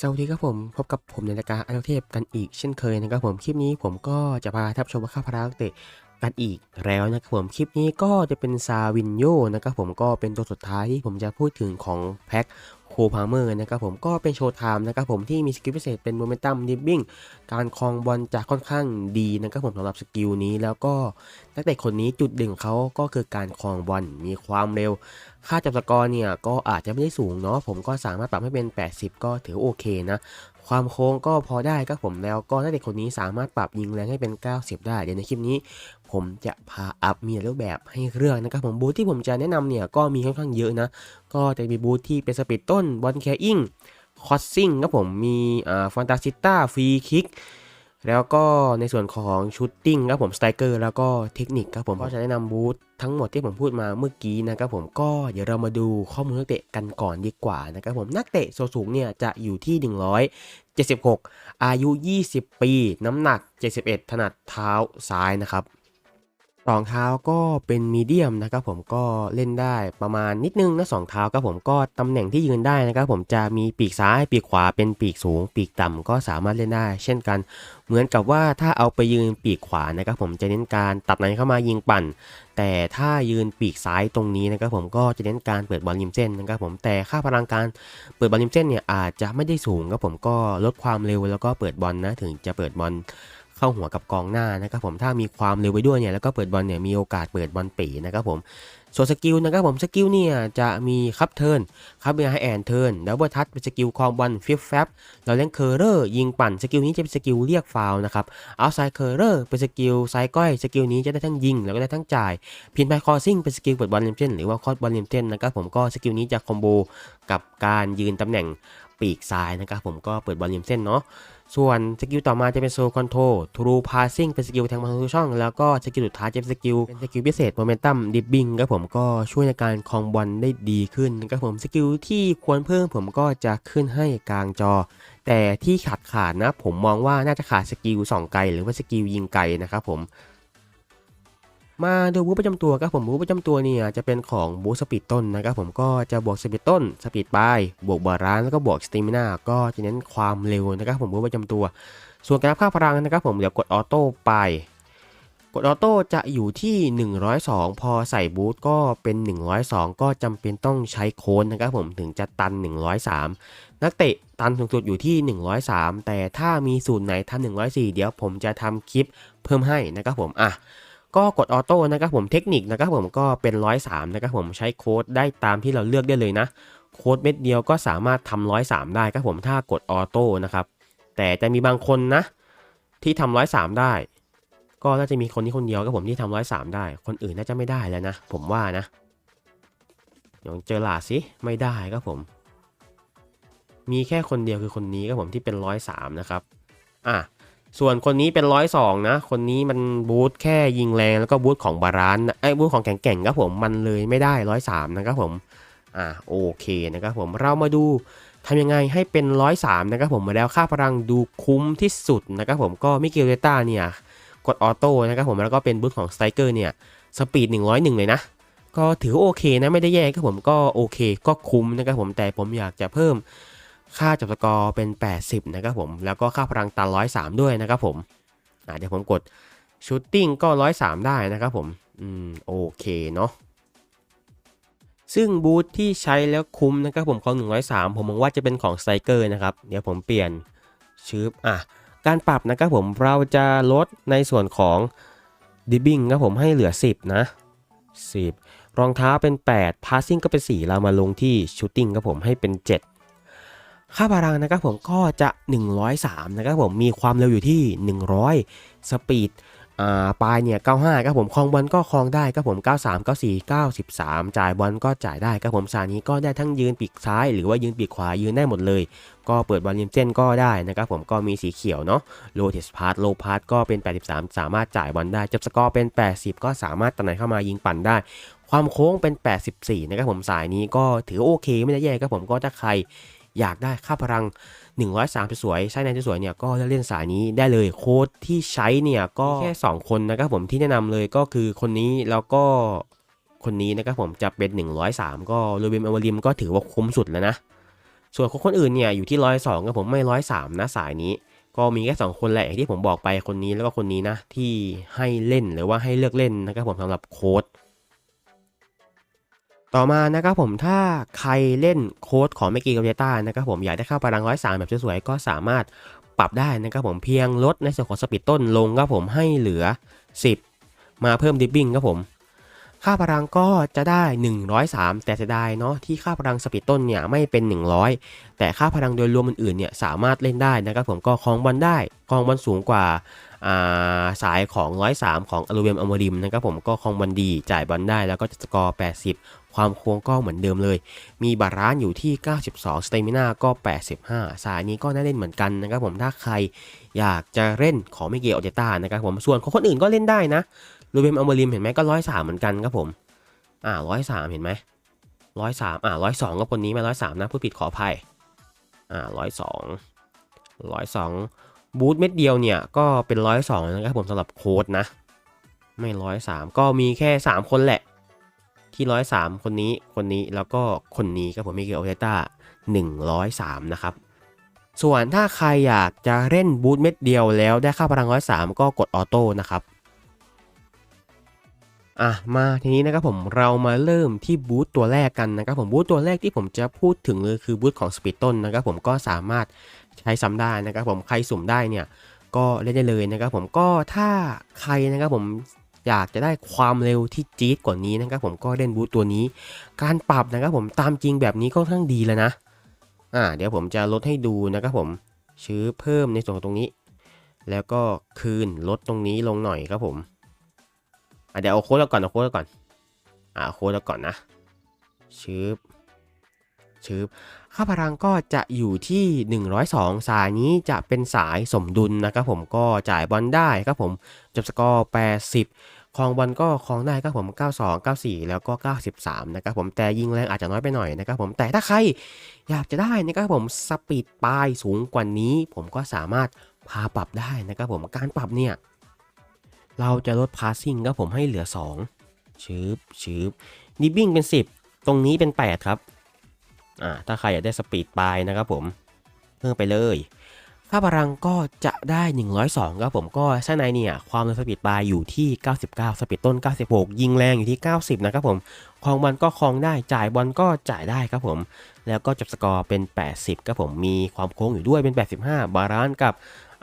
สวัสดีครับผม พบกับผมในรายการอัลเทพกันอีกเช่นเคยนะครับผมคลิปนี้ผมก็จะพาท่านผู้ชมมาข้าพาราเตะกันอีกแล้วนะครับผมคลิปนี้ก็จะเป็นซาวินโยนะครับผมก็เป็นตัวสุดท้ายที่ผมจะพูดถึงของแพ็ค โคพาเมอร์นะครับผมก็เป็นโชว์ไทม์นะครับผมที่มีสกิลพิเศษเป็นโมเมนตัมดิบบิ้งการคลองบอลจะค่อนข้างดีนะครับผมสำหรับสกิลนี้แล้วก็นักเตะคนนี้จุดเด่นของเขาก็คือการคลองบอลมีความเร็ว ค่าจับสกอร์เนี่ยก็อาจจะไม่ได้สูงเนาะผมก็สามารถปรับให้เป็น 80 ก็ถือโอเคนะ ความโค้งก็พอได้ครับผมแล้วก็ถ้าเด็กคนนี้สามารถปรับยิงแรงให้เป็น 90 ได้ เดี๋ยวในคลิปนี้ ผมจะพาอัพมีรูปแบบให้เลือกนะครับผมบูธที่ผมจะแนะนำเนี่ยก็มีค่อนข้างเยอะนะ ก็จะมีบูธที่เป็นสปีดต้นบอลแคอิงคอสซิ่งครับผมมีอ่าฟานตาซิต้าฟรีคิกแล้วก็ในส่วนของชูตติ้งครับผมสไตรเกอร์แล้วก็เทคนิคครับผมก็จะแนะนำบูธทั้งหมดที่ผมพูดมาเมื่อกี้นะครับผมก็เดี๋ยวเรามาดูข้อมูลนักเตะกันก่อนดีกว่านะครับผมนักเตะโซสูงเนี่ยจะอยู่ที่ 76 อายุ 20 ปี น้ำหนัก 71 ถนัดเท้าซ้ายนะครับ รองเท้าก็เป็นมีเดียมนะครับผมก็เล่นได้ประมาณนิดนึงนะสองเท้าครับผมก็ตำแหน่งที่ยืนได้นะครับผมจะมีปีกซ้ายปีกขวาเป็นปีกสูง ปีกต่ำก็สามารถเล่นได้ เช่นกัน เหมือนกับว่าถ้าเอาไปยืนปีกขวานะครับผมจะเน้นการตัดในเข้ามายิงปั่น แต่ถ้ายืนปีกซ้ายตรงนี้นะครับผมก็จะเน้นการเปิดบอลริมเส้นนะครับผมแต่ค่าพลังการเปิดบอลริมเส้นเนี่ยอาจจะไม่ได้สูงครับผมก็ลดความเร็วแล้วก็เปิดบอลนะถึงจะเปิดบอล เข้าหัวกับกองหน้านะครับผมถ้ามีความเร็วไปด้วยเนี่ยแล้วก็เปิดบอลเนี่ยมีโอกาสเปิดบอลปีนะครับผมส่วนสกิลนะครับผมสกิลเนี่ยจะมีคับเทิร์นคับเบียร์แอนเทิร์นดับเบิลทัชเป็นสกิลคอมบอลฟิฟแฟบเราเล่นเคอร์เรอร์ยิงปั่นสกิลนี้จะเป็นสกิลเรียกฟาวนะครับเอาไซเคอร์เรอร์เป็นสกิลไซก้อยสกิลนี้จะได้ทั้งยิงแล้วก็ได้ทั้งจ่ายพินไพคอซิ่งเป็นสกิลเปิดบอลเลมเส้นหรือว่าคอดบอลเลมเส้นนะครับผมก็สกิลนี้จะคอมโบกับการยืนตำแหน่งปีกซ้ายนะครับผมก็เปิดบอลเลมเส้นเนาะ ส่วนสกิลต่อมาจะเป็นโซคอนโทรทรูพาสซิ่งเป็นสกิลแทงบอลทุกช่อง แล้วก็สกิลสุดท้ายจะเป็นสกิลเป็นสกิลพิเศษโมเมนตัมดิบบิ้งครับผมก็ช่วยในการคองบอลได้ดีขึ้นครับผมสกิลที่ควรเพิ่มผมก็จะขึ้นให้กลางจอ แต่ที่ขาดขาดนะผมมองว่าน่าจะขาดสกิลส่องไกลหรือว่าสกิลยิงไกลนะครับผม มาดูบูธประจำตัวครับผมบูธประจำตัวเนี่ยจะเป็นของบูธสปีดต้นนะครับผมก็จะบวกสปีดต้นสปีดปลายบวกบาลานซ์แล้วก็บวกสเตมินาก็จะเน้นความเร็วนะครับผมบูธประจำตัว ส่วนการรับค่าพลังนะครับผมเดี๋ยวกดออโต้ไปกดออโต้จะอยู่ที่ 102 พอใส่บูทก็เป็น 102 ก็จำเป็นต้องใช้โค้ดนะครับผมถึงจะตัน 103 นักเตะตันสูงสุดอยู่ที่ 103 แต่ถ้ามีสูตรไหนทำ104 เดี๋ยวผมจะทำคลิปเพิ่มให้นะครับผมอะ ก็กดออโต้นะครับผมเทคนิคนะครับผมก็เป็น 103นะครับผมใช้โค้ดได้ตามที่เราเลือกได้เลยนะ โค้ดเม็ดเดียวก็สามารถทำ103 ได้ครับผมถ้ากดออโต้นะครับแต่จะมีบางคนนะ ที่ทำ103 ได้ ก็น่าจะมีคนนี้คนเดียวครับผมที่ทำ103 ได้ คนอื่นน่าจะไม่ได้แล้วนะ ผมว่านะเดี๋ยวเจอหลาสิไม่ได้ครับผม มีแค่คนเดียวคือคนนี้ครับผมที่เป็น103นะครับอะ ส่วนคนนี้เป็น102นะ คนนี้มันบูทแค่ยิงแรงแล้วก็บูทของบารานไอ้บูทของแข็งแก่งครับผมมันเลยไม่ได้103นะครับผม อะโอเคนะครับผมเรามาดูทำยังไงให้เป็น103นะครับผมมาแล้วค่าพลังดูคุ้มที่สุดนะครับผมก็มิเกลเดต้าเนี่ยกดออโต้นะครับผมแล้วก็เป็นบูทของสไตรเกอร์เนี่ยสปีด 101 เลยนะ ก็ถือโอเคนะไม่ได้แย่ครับผมก็โอเค ก็คุ้มนะครับผมแต่ผมอยากจะเพิ่ม ค่าจับสกอร์เป็น 80 นะครับผม แล้วก็ค่าพลังตัน103 ด้วยนะครับผมเดี๋ยวผมกดชูตติ้งก็ 103 ได้นะครับผม อืม โอเคเนาะซึ่งบูทที่ใช้แล้วคุ้มนะครับผมของ 103 ผมมองว่าจะเป็นของไซเกอร์นะครับ เดี๋ยวผมเปลี่ยนชื่ออะ การปรับนะครับผมเราจะลดในส่วนของดิบบิ้งครับผมให้เหลือ 10 นะ 10 รองเท้าเป็น 8 พาสซิ่งก็เป็น 4 เรามาลงที่ชูตติ้งครับผมให้เป็น 7 ค่าพลังนะครับผมก็จะ 103 นะครับผมมีความเร็วอยู่ที่ 100 สปีดอ่าปลายเนี่ย 95 ครับผมคลองบอลก็คลองได้ครับผม 93 94 93 จ่ายบอลก็จ่ายได้ครับผมสายนี้ก็ได้ทั้งยืนปีกซ้าย หรือว่ายืนปีกขวายืนได้หมดเลย ก็เปิดบอลริมเส้นก็ได้นะครับผมก็มีสีเขียวเนาะโลเทสพาร์ตโลพาร์ตก็เป็น 83 สามารถจ่ายบอลได้จับสกอร์เป็น 80 ก็สามารถตำแหนเข้ามายิงปั่นได้ ความโค้งเป็น 84 นะครับผมสายนี้ก็ถือโอเคไม่ได้แย่ครับผมก็ถ้าใคร อยากได้ค่าพลัง103สวยๆใช้ในสวยๆเนี่ยก็เล่นสายนี้ได้เลยโค้ดที่ใช้เนี่ยก็แค่ 2 คนนะครับผมที่แนะนำเลยก็คือคนนี้แล้วก็คนนี้นะครับผมจะเป็น 103 ก็โรเบมอวาริมก็ถือว่าคุ้มสุดแล้วนะ ส่วนคนคนอื่นเนี่ยอยู่ที่ร้อยสองกับผมไม่ร้อยสามนะสายนี้ ก็มีแค่สองคนแหละอย่างที่ผมบอกไปคนนี้แล้วก็คนนี้นะที่ให้เล่นหรือว่าให้เลือกเล่นนะครับผมสำหรับโค้ด ต่อมานะครับผมถ้าใครเล่นโค้ดของเมกีกับเบต้านะครับผมอยากได้เข้าพลังร้อยสามแบบสวยๆก็สามารถปรับได้นะครับผมเพียงลดในส่วนของสปีดต้นลงครับผมให้เหลือ 10 มาเพิ่มดิปปิ้งครับผมค่าพลังก็จะได้ 103 แต่เสียดายเนาะที่ค่าพลังสปีดต้นเนี่ยไม่เป็น 100 แต่ค่าพลังโดยรวมอื่นๆเนี่ยสามารถเล่นได้นะครับผมก็คลองบอลได้คลองบอลสูงกว่า สายของ 103 ของอลูเวียมอมริมนะครับผมก็คลองบอลดีจ่ายบอลได้แล้วก็จะสกอร์ 80 ความโค้งก็เหมือนเดิมเลย มีบาลานอยู่ที่ 92 สเตมินาก็ 85 สายนี้ก็น่าเล่นเหมือนกันนะครับผมถ้าใครอยากจะเล่นขอไม่เกี่ยวอเจต้านะครับผมส่วนของคนอื่นก็เล่นได้นะลูเบมอัลเบริมเห็นไหมก็ร้อยสามเหมือนกันครับผมอ่าร้อยสามเห็นไหมร้อยสามอ่าร้อยสองก็คนนี้มาร้อยสามนะ ผู้ผิดขออภัย อ่าร้อยสองร้อยสอง บูทเม็ดเดียวเนี่ยก็เป็นร้อยสองนะครับผมสำหรับโค้ดนะ ไม่ร้อยสามก็มีแค่สามคนแหละ ที่ร้อยสามคนนี้คนนี้แล้วก็คนนี้ครับผมมิเกลโอเตต้าหนึ่งร้อยสามนะครับส่วนถ้าใครอยากจะเล่นบูทเม็ดเดียวแล้วได้ค่าพลังร้อยสามก็กดออโต้นะครับอะมาทีนี้นะครับผมเรามาเริ่มที่บูธตัวแรกกันนะครับผมบูธตัวแรกที่ผมจะพูดถึงเลยคือบูธของสปีดต้นนะครับผมก็สามารถ ใช้ซ้ำได้นะครับผมใครสุ่มได้เนี่ยก็เล่นได้เลยนะครับผมก็ถ้าใครนะครับผมอยากจะได้ความเร็วที่จี๊ดกว่านี้นะครับผมก็เล่นบูธตัวนี้ การปรับนะครับผมตามจริงแบบนี้ค่อนข้างดีแล้วนะอ่าเดี๋ยวผมจะลดให้ดูนะครับผมชื้อเพิ่มในส่วนตรงนี้ แล้วก็คืนลดตรงนี้ลงหน่อยครับผมอะเดี๋ยวเอาโค้ดเราก่อนเอาโค้ดเราก่อนอ่าโค้ดเราก่อนนะชืบ ชืบค่าพลังก็จะอยู่ที่ 102 สายนี้จะเป็นสายสมดุลนะครับผมก็จ่ายบอลได้ครับผมจบสกอร์80คลองบอลก็คลองได้ครับผม 92 94 แล้วก็ 93 นะครับผมแต่ยิงแรงอาจจะน้อยไปหน่อยนะครับผมแต่ถ้าใครอยากจะได้นะครับผมสปีดปลายสูงกว่านี้ ผมก็สามารถพาปรับได้นะครับผมการปรับเนี่ยเราจะลดพาสซิ่งครับผมให้เหลือ 2ชืบชืบดิบบิ้งเป็น 10 ตรงนี้เป็น 8 ครับ อ่าถ้าใครอยากได้สปีดปลายนะครับผมเพิ่มไปเลย ค่าพลังก็จะได้ 102ครับผมก็ข้างในเนี่ยความเร็วสปีดปลายอยู่ที่ 99 สปีดต้น 96 ยิงแรงอยู่ที่ 90 นะครับผมคลองบอลก็คลองได้จ่ายบอลก็จ่ายได้ครับผม แล้วก็จบสกอร์เป็น 80ครับผมมีความโค้งอยู่ด้วยเป็น 85 บาลานซ์กับ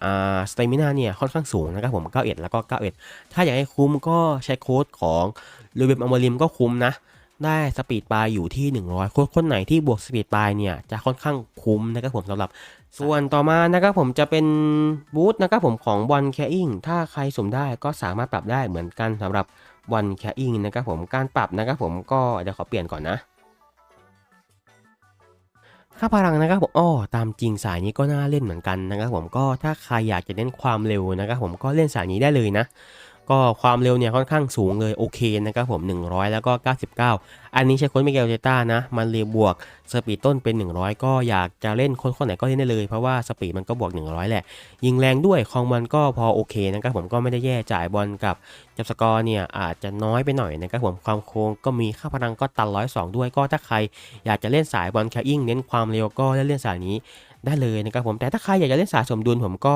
อ่าสเตมินาเนี่ยค่อนข้างสูงนะครับผม 91 แล้วก็ 91 ถ้าอยากให้คุ้มก็ใช้โค้ดของลูเบมอมริมก็คุ้มนะ ได้สปีดปลายอยู่ที่ 100ค้ดคนไหนที่บวกสปีดปลายเนี่ยจะค่อนข้างคุ้มนะครับผมสำหรับ ส่วนต่อมานะครับผมจะเป็นบูธนะครับผมของบอลแคอิงถ้าใครสมได้ก็สามารถปรับได้เหมือนกันสำหรับบอลแคอิงนะครับผมการปรับนะครับผมก็เดี๋ยวขอเปลี่ยนก่อนนะค่าพลังนะครับผมอ้อตามจริงสายนี้ก็น่าเล่นเหมือนกันนะครับผมก็ถ้าใครอยากจะเล่นความเร็วนะครับผมก็เล่นสายนี้ได้เลยนะ ก็ความเร็วเนี่ยค่อนข้างสูงเลยโอเคนะครับผม 100 แล้วก็ 99 อันนี้ใช้ค้ดมิเกลเจต้านะ มันเรียบวกสปีดต้นเป็น 100 ก็อยากจะเล่นคนคนไหนก็เล่นได้เลย เพราะว่าสปีดมันก็บวก 100 แหละ ยิงแรงด้วยคลองมันก็พอโอเคนะครับผมก็ไม่ได้แย่จ่ายบอลกับจับสกอร์เนี่ยอาจจะน้อยไปหน่อยนะครับผมความโค้งก็มีค่าพลังก็ตันร้อยสองด้วยก็ถ้าใครอยากจะเล่นสายบอลแคอิ่งเน้นความเร็วก็เล่นเล่นสายนี้ได้เลยนะครับผมแต่ถ้าใครอยากจะเล่นสายสมดุลผมก็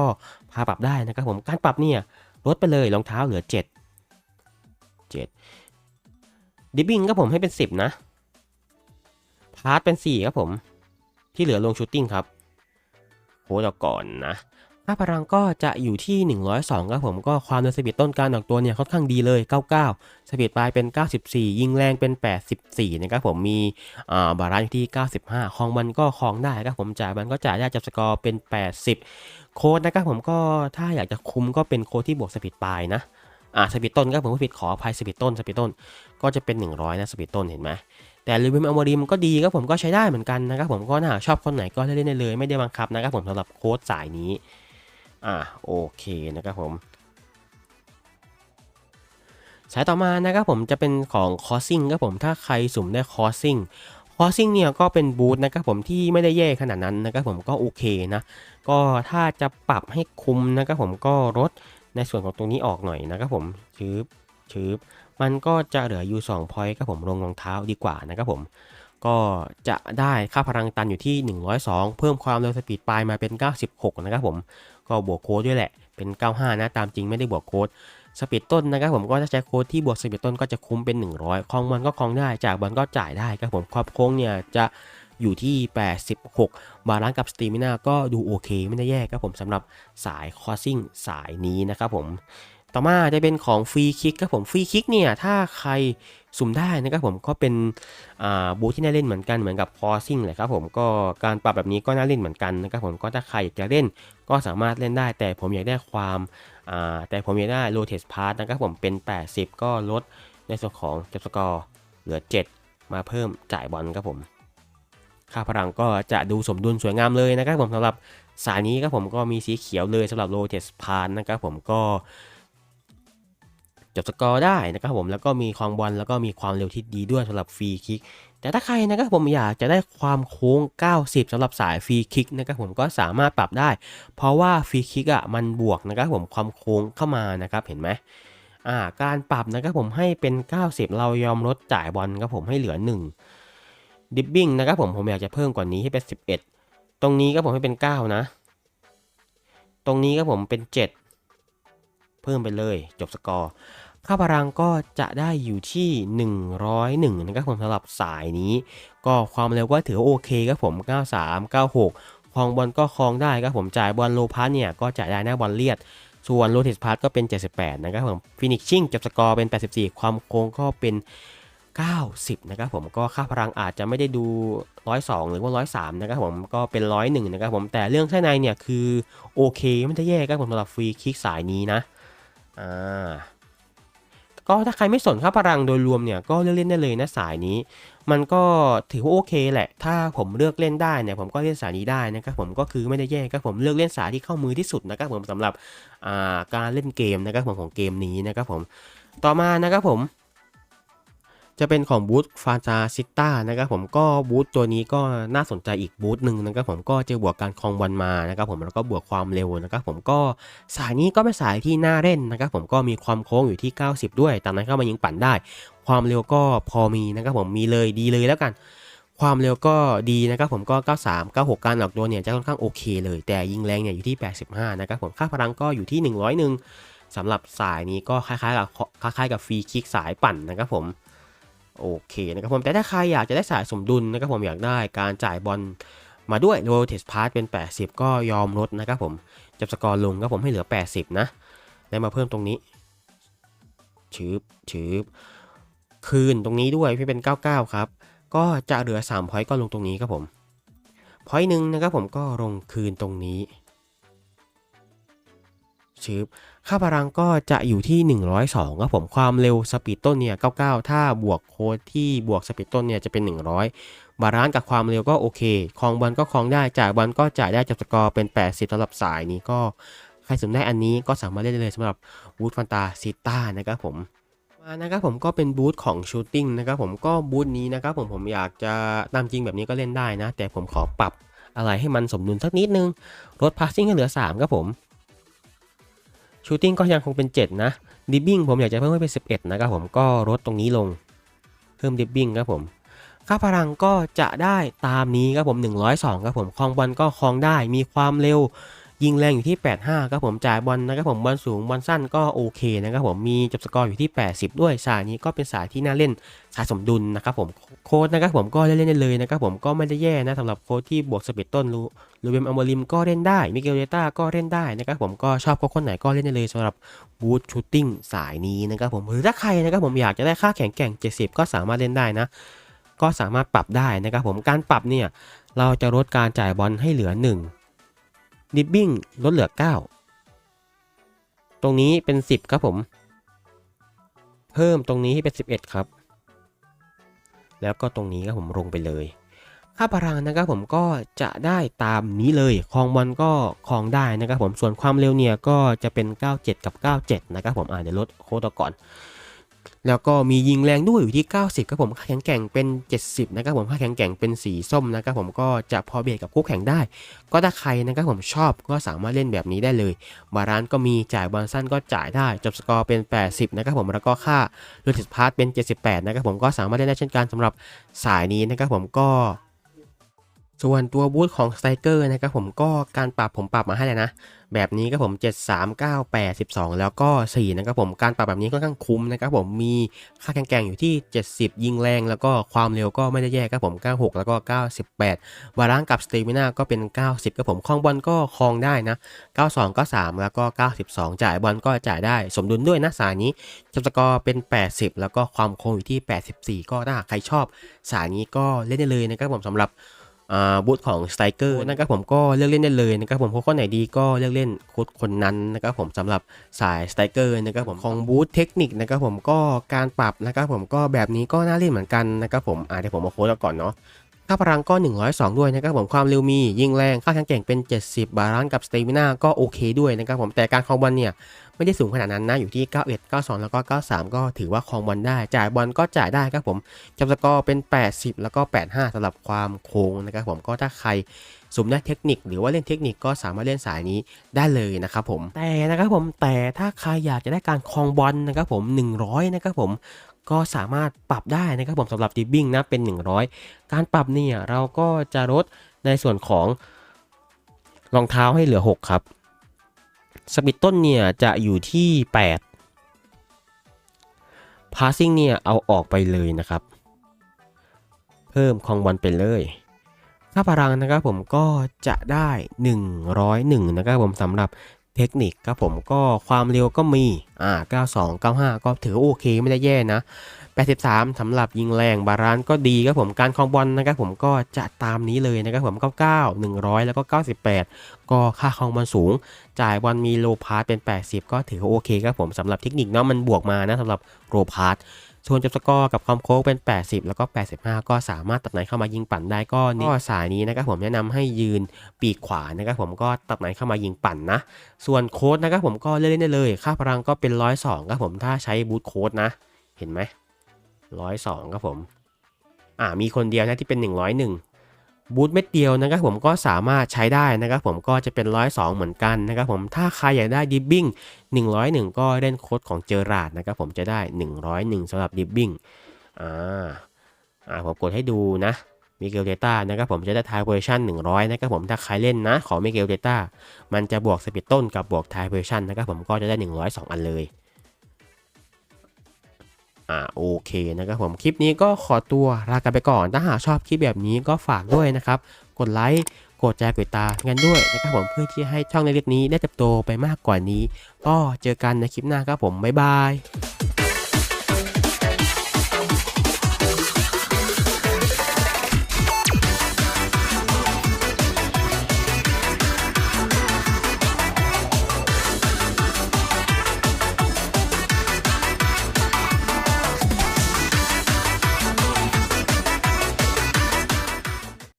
พาปรับได้นะครับผมการปรับเนี่ย ลดไปเลยรองเท้าเหลือ 7 7ดิบบิ้งก็ผมให้เป็น 10 นะ พาร์ทเป็น 4 ครับผม ที่เหลือลงชูตติ้งครับโค้ดอาก่อนนะค่าพลังก็จะอยู่ที่ 102 ครับผมก็ความเร็วสปีดต้นการออกตัวเนี่ยค่อนข้างดีเลย 99 สปีดปลายเป็น 94 ยิงแรงเป็น 84 นะครับผมมีอ่าบาลานซ์ที่ 95คลองมันก็คลองได้ครับผมจ่ายมันก็จ่ายได้จับสกอร์เป็น 80 โค้ดนะครับผมก็ถ้าอยากจะคุมก็เป็นโค้ดที่บวกสปีดปลายนะอ่าสปีดต้นก็ผมผิดขออภัยสปีดต้นสปีดต้นก็จะเป็น 100 นะสปีดต้นเห็นไหมแต่ลูบิมอมริมก็ดีครับผมก็ใช้ได้เหมือนกันนะครับผมก็ถ้าชอบคนไหนก็เล่นได้เลยไม่ได้บังคับนะครับผมสำหรับโค้ดสายนี้อ่าโอเคนะครับผมสายต่อมานะครับผมจะเป็นของคอสซิ่งครับผมถ้าใครสุ่มได้คอสซิ่ง คอสซิ่งเนี่ยก็เป็นบูธนะครับผมที่ไม่ได้แย่ขนาดนั้นนะครับผมก็โอเคนะ ก็ถ้าจะปรับให้คุมนะครับผมก็ลดในส่วนของตรงนี้ออกหน่อยนะครับผมชืบชืบมันก็จะเหลืออยู่2 point ครับผมลงรองเท้าดีกว่านะครับผมก็จะได้ค่าพลังตันอยู่ที่ 102 เพิ่มความเร็วสปีดปลายมาเป็น 96 นะครับผม ก็บวกโค้ดด้วยแหละ เป็น 95 นะ ตามจริงไม่ได้บวกโค้ด สปีดต้นนะครับผมก็ถ้าใช้โค้ดที่บวกสปีดต้นก็จะคุ้มเป็น 100คลองบอลก็คลองได้จากบอลก็จ่ายได้ครับผมความโค้งเนี่ยจะอยู่ที่ 86 บาลานซ์กับสตีมินาก็ดูโอเคไม่ได้แย่ครับผมสำหรับสายคอสซิ่งสายนี้นะครับผมต่อมาจะเป็นของฟรีคิกครับผมฟรีคิกเนี่ยถ้าใครสุ่มได้นะครับผมก็เป็นบูธที่น่าเล่นเหมือนกันเหมือนกับคอซิ่งเลยครับผมก็การปรับแบบนี้ก็น่าเล่นเหมือนกันนะครับผมก็ถ้าใครอยากจะเล่นก็สามารถเล่นได้ แต่ผมอยากได้ความ แต่ผมอยากได้โรเทสพาร์นะครับผมเป็น 80 ก็ลดในส่วนของเก็บสกอร์เหลือ 7 มาเพิ่มจ่ายบอลครับผม ค่าพลังก็จะดูสมดุลสวยงามเลยนะครับผมสำหรับสายนี้ครับผมก็มีสีเขียวเลยสำหรับโรเทสพาร์นะครับผมก็จบสกอร์ได้นะครับผมแล้วก็มีความบอลแล้วก็มีความเร็วที่ดีด้วยสำหรับฟรีคิก แต่ถ้าใครนะครับผมอยากจะได้ความโค้ง 90สำหรับสายฟรีคิกนะครับผมก็สามารถปรับได้ เพราะว่าฟรีคิกอะมันบวกนะครับผมความโค้งเข้ามานะครับเห็นไหมอ่าการปรับนะครับผมให้เป็น 90 เรายอมลดจ่ายบอลครับผมให้เหลือ 1 ดิบบิ้งนะครับผมผมอยากจะเพิ่มกว่านี้ให้เป็น 11 ตรงนี้ก็ผมให้เป็น 9 นะ ตรงนี้ก็ผมเป็น 7 เพิ่มไปเลยจบสกอร์ ค่าพลังก็จะได้อยู่ที่ 101นะครับผมสำหรับสายนี้ ก็ความเร็วก็ถือโอเคครับผม 93 96คลองบอลก็คลองได้ครับผมจ่ายบอลโลพัสเนี่ยก็จ่ายได้หน้าบอลเลียด ส่วนโรเทสพาร์ก็เป็น 78 นะครับผมฟินิชชิ่งจับสกอร์เป็น 84 ความโค้งก็เป็น 90 นะครับผมก็ค่าพลังอาจจะไม่ได้ดู 102 หรือว่า 103 นะครับผมก็เป็น 101 นะครับผมแต่เรื่องข้างในเนี่ยคือโอเคไม่ได้แย่ครับผมสำหรับฟรีคิกสายนี้นะอ่า ก็ถ้าใครไม่สนค่าพลังโดยรวมเนี่ยก็เลือกเล่นได้เลยนะสายนี้ มันก็ถือว่าโอเคแหละ ถ้าผมเลือกเล่นได้เนี่ยผมก็เล่นสายนี้ได้นะครับผมก็คือไม่ได้แย่ครับผมเลือกเล่นสายที่เข้ามือที่สุดนะครับผมสำหรับการเล่นเกมนะครับผมของเกมนี้นะครับผมต่อมานะครับผม จะเป็นของบูธฟาจาซิต้านะครับผมก็บูธตัวนี้ก็น่าสนใจอีกบูธหนึ่งนะครับผมก็จะบวกการคลองบอลมานะครับผมแล้วก็บวกความเร็วนะครับผมก็สายนี้ก็เป็นสายที่น่าเล่นนะครับผมก็มีความโค้งอยู่ที่ 90 ด้วยตามนั้นเข้ามายิงปั่นได้ ความเร็วก็พอมีนะครับผมมีเลยดีเลยแล้วกัน ความเร็วก็ดีนะครับผมก็ 93 96 การออกตัวเนี่ยจะค่อนข้างโอเคเลย แต่ยิงแรงเนี่ยอยู่ที่ 85 นะครับผมค่าพลังก็อยู่ที่ 101สำหรับสายนี้ก็คล้ายๆกับคล้ายๆกับฟรีคิกสายปั่นนะครับผม โอเคนะครับผมแต่ถ้าใครอยากจะได้สายสมดุลนะครับผมอยากได้การจ่ายบอลมาด้วยโรเทสพาร์ตเป็น 80 ก็ยอมลดนะครับผมจับสกอร์ลงครับผมให้เหลือ 80 นะได้มาเพิ่มตรงนี้ชืบชืบคืนตรงนี้ด้วยพี่เป็น 99 ครับ ก็จะเหลือ3พอยต์ก็ลงตรงนี้ครับผมพอยต์หนึ่งนะครับผมก็ลงคืนตรงนี้ชืบ ค่าพลังก็จะอยู่ที่ 102ครับผมความเร็วสปีดต้นเนี่ย 99 ถ้าบวกโค้ดที่บวกสปีดต้นเนี่ยจะเป็น 100 บาลานซ์กับความเร็วก็โอเคคลองบอลก็คลองได้จ่ายบอลก็จ่ายได้จับสกอร์เป็น 80สำหรับสายนี้ก็ใครสนได้อันนี้ก็สามารถเล่นได้เลยสำหรับบูธฟันตาซิต้านะครับผมมานะครับผมก็เป็นบูธของชูตติ้งนะครับผมก็บูธนี้นะครับผมผมอยากจะตามจริงแบบนี้ก็เล่นได้นะ แต่ผมขอปรับอะไรให้มันสมดุลสักนิดนึงลดพาสซิ่งให้เหลือ 3 ครับผม ชูตติ้งก็ยังคงเป็น 7 นะดิบบิ้งผมอยากจะเพิ่มให้เป็น 11 นะครับผมก็ลดตรงนี้ลง เพิ่มดิบบิ้งครับผม ค่าพลังก็จะได้ตามนี้ครับผม 102 ครับผมคลองบอลก็คลองได้มีความเร็ว ยิงแรงอยู่ที่ 85ครับผมจ่ายบอลนะครับผมบอลสูงบอลสั้นก็โอเคนะครับผมมีจับสกอร์อยู่ที่ 80 ด้วยสายนี้ก็เป็นสายที่น่าเล่นสายสมดุลนะครับผมโค้ดนะครับผมก็เล่นได้เลยนะครับผมก็ไม่ได้แย่นะสำหรับโค้ดที่บวกสปีดต้นรู้ลูเบมอัมโมลิมก็เล่นได้มิเกลเดต้าก็เล่นได้นะครับผมก็ชอบก็คนไหนก็เล่นได้เลยสำหรับบูทชูตติ้งสายนี้นะครับผมหรือถ้าใครนะครับผมอยากจะได้ค่าแข็งแกร่ง 70 ก็สามารถเล่นได้นะก็สามารถปรับได้นะครับผมการปรับเนี่ยเราจะลดการจ่ายบอลให้เหลือ 1 ดิบบิ้งลดเหลือ 9 ตรงนี้เป็น 10 ครับผม เพิ่มตรงนี้ให้เป็น 11 ครับ แล้วก็ตรงนี้ครับผมลงไปเลย ค่าพลังนะครับผมก็จะได้ตามนี้เลยคลองบอลก็คลองได้นะครับผมส่วนความเร็วเนี่ยก็จะเป็น 97 กับ 97 นะครับผมอ่าเดี๋ยวลดโค้ดออกก่อน แล้วก็มียิงแรงด้วยอยู่ที่ 90ครับผมค่าแข็งแกร่งเป็น 70 นะครับผมค่าแข็งแกร่งเป็นสีส้มนะครับผมก็จะพอเบียดกับคู่แข่งได้ ก็ถ้าใครนะครับผมชอบก็สามารถเล่นแบบนี้ได้เลย บาลานก็มีจ่ายบอลสั้นก็จ่ายได้จบสกอร์เป็น 80 นะครับผมแล้วก็ค่าลูติสพาร์ตเป็น 78 นะครับผมก็สามารถเล่นได้เช่นกันสำหรับสายนี้นะครับผมก็ ส่วนตัวบูทของสไตเกอร์นะครับผมก็การปรับผมปรับมาให้เลยนะ แบบนี้ครับผม 7 3 9 8 12 แล้วก็ 4 นะครับผมการปรับแบบนี้ค่อนข้างคุ้มนะครับผมมีค่าแข่งอยู่ที่ 70 ยิงแรง แล้วก็ความเร็วก็ไม่ได้แย่ครับผม 96 แล้วก็ 98บาลานซ์กับสเตมิน่าก็เป็น 90ครับผมคลองบอลก็คลองได้นะ 92ก็3แล้วก็ 92 จ่ายบอลก็จ่ายได้สมดุลด้วยนะสายนี้จบสกอร์เป็น 80 แล้วก็ความคงอยู่ที่ 84 ก็ถ้าหากใครชอบสายนี้ก็เล่นได้เลยนะครับผมสำหรับ บูธของสไตรเกอร์นะครับผมก็เลือกเล่นได้เลยนะครับผมโค้ชคนไหนดีก็เลือกเล่นโค้ชคนนั้นนะครับผมสำหรับสายสไตรเกอร์นะครับผมของบูธเทคนิคนะครับผมก็การปรับนะครับผมก็แบบนี้ก็น่าเล่นเหมือนกันนะครับผมอ่าเดี๋ยวผมมาโค้ชก่อนเนาะค่าพลังก็ 102 ด้วยนะครับผมความเร็วมี ยิงแรง ค่าแข็งแกร่งเป็น 70 บาลานซ์กับสเตมินาก็โอเคด้วยนะครับผมแต่การคลองบอลเนี่ย ไม่ได้สูงขนาดนั้นนะอยู่ที่ 91 92 แล้วก็ 93 ก็ถือว่าคลองบอลได้จ่ายบอลก็จ่ายได้ครับผมจำสกอร์เป็น 80 แล้วก็ 85สำหรับความโค้งนะครับผมก็ถ้าใครสุ่มได้เทคนิคหรือว่าเล่นเทคนิคก็สามารถเล่นสายนี้ได้เลยนะครับผมแต่นะครับผมแต่ถ้าใครอยากจะได้การคลองบอลนะครับผม 100 นะครับผมก็สามารถปรับได้นะครับผมสำหรับดิบบิ้งนะเป็น 100 การปรับเนี่ยเราก็จะลดในส่วนของรองเท้าให้เหลือ 6 ครับ สปิดต้นเนี่ยจะอยู่ที่8พาสซิ่งเนี่ยเอาออกไปเลยนะครับ เพิ่มคองบอลไปเลย ค่าพลังนะครับผมก็จะได้ 101 นะครับผมสำหรับเทคนิคครับผมก็ความเร็วก็มีอ่า92 95 ก็ถือโอเคไม่ได้แย่นะ 83สำหรับยิงแรงบาลานซ์ก็ดีครับผมการคลองบอลนะครับผมก็จะตามนี้เลยนะครับผม99 100 แล้วก็ 98 ก็ค่าคลองบอลสูง จ่ายบอลมีโลพาร์ตเป็น 80 ก็ถือโอเคครับผมสำหรับเทคนิคเนาะมันบวกมานะสำหรับโลพาร์ตส่วนจบสกอร์กับความโค้งเป็น 80 แล้วก็ 85 ก็สามารถตัดไหนเข้ามายิงปั่นได้ก็นี่ก็สายนี้นะครับผมแนะนำให้ยืนปีกขวานะครับผมก็ตัดไหนเข้ามายิงปั่นนะ ส่วนโค้ดนะครับผมก็เล่นได้เลย ค่าพลังก็เป็น 102ครับผมถ้าใช้บูทโค้ดนะ เห็นไหม 102ครับผม อ่ามีคนเดียวนะที่เป็น 101 บูทเม็ดเดียวนะครับผมก็สามารถใช้ได้นะครับผมก็จะเป็น102เหมือนกันนะครับผมถ้าใครอยากได้ดิบบิ้ง101 ก็เล่นโค้ดของเจอราดนะครับผมจะได้ 101สำหรับดิบบิ้งอ่าอ่าผมกดให้ดูนะมิเกลเดต้านะครับผมจะได้ทายเวอร์ชัน100 นะครับผมถ้าใครเล่นนะของมิเกลเดต้ามันจะบวกสปีดต้นกับบวกทายเวอร์ชันนะครับผมก็จะได้ 102 อันเลย อ่าโอเคนะครับผมคลิปนี้ก็ขอตัวลากันไปก่อน ถ้าหากชอบคลิปแบบนี้ก็ฝากด้วยนะครับ กดไลค์กดแชร์กดตากันด้วยนะครับผมเพื่อที่ให้ช่องเล็กๆนี้ได้เติบโตไปมากกว่านี้ ก็เจอกันในคลิปหน้าครับผมบ๊ายบาย